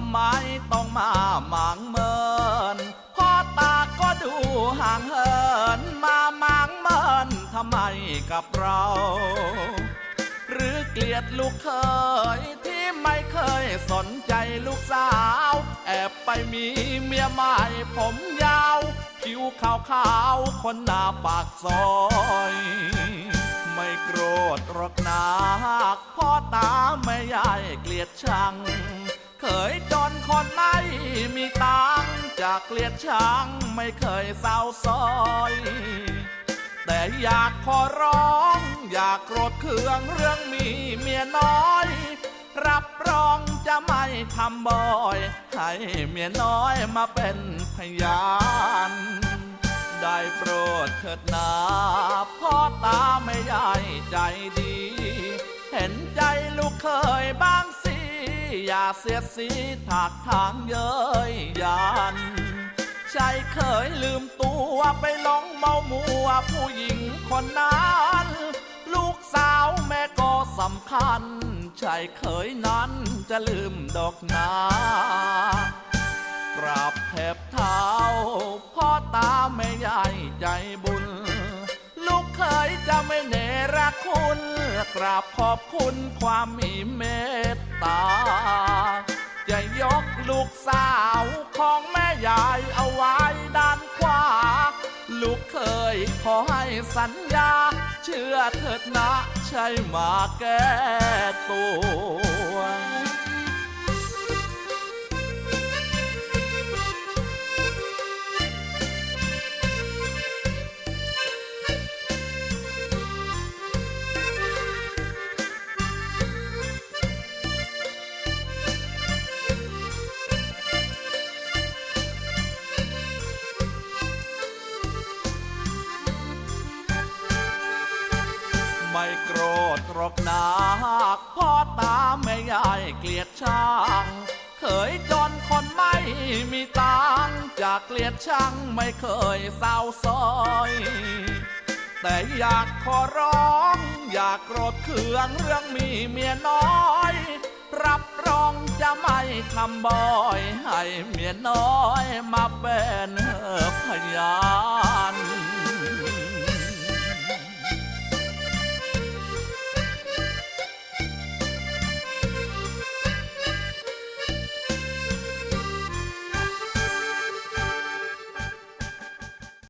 ทำไมต้องมาหมางเมินพ่อตาก็ดูห่างเหินมาหมางเมินทำไมกับเรา หรือเกลียดลูกเคยที่ไม่เคยสนใจลูกสาว แอบไปมีเมียใหม่ผมยาว ผิวขาวขาวคนหน้าปากซอยไม่โกรธหรอกนาพ่อตาไม่ยายเกลียดชัง ตังจากเกลียดชังไม่เคยเศร้าซอย แต่อยากขอร้อง อยากโกรธเคืองเรื่องมีเมียน้อย รับรองจะไม่ทำบ่อย ให้เมียน้อยมาเป็นพยานได้โปรดเถิดนาพ่อตาไม่ยายใจดี เห็นใจลูกเคยบ้างสิ อย่าเสียดสีถากทางเย้ยยัน ใจเคยลืมตัวไปหลงเมามัวผู้หญิงคนนั้นลูกสาวแม่ก็สำคัญ ใจเคยนั้นจะลืมดอกนากราบแทบเท้าพ่อตาแม่ยายใจบุญ กราบขอบคุณความมีเมตตา จะยกลูกสาวของแม่ยายเอาไว้ด้านขวา ลูกเคยขอให้สัญญา เชื่อเถิดนะใช่มาแก้ ไม่โกรธหรอกนาพ่อตาแม่ยายเกลียดช่างเคยจนคนไม่มีตังจากเกลียดช่างไม่เคยเศร้าซอย แต่อยากขอร้อง อยากโกรธเคืองเรื่องมีเมียน้อย รับรองจะไม่ทำบ่อย ให้เมียน้อยมาเป็นพยาน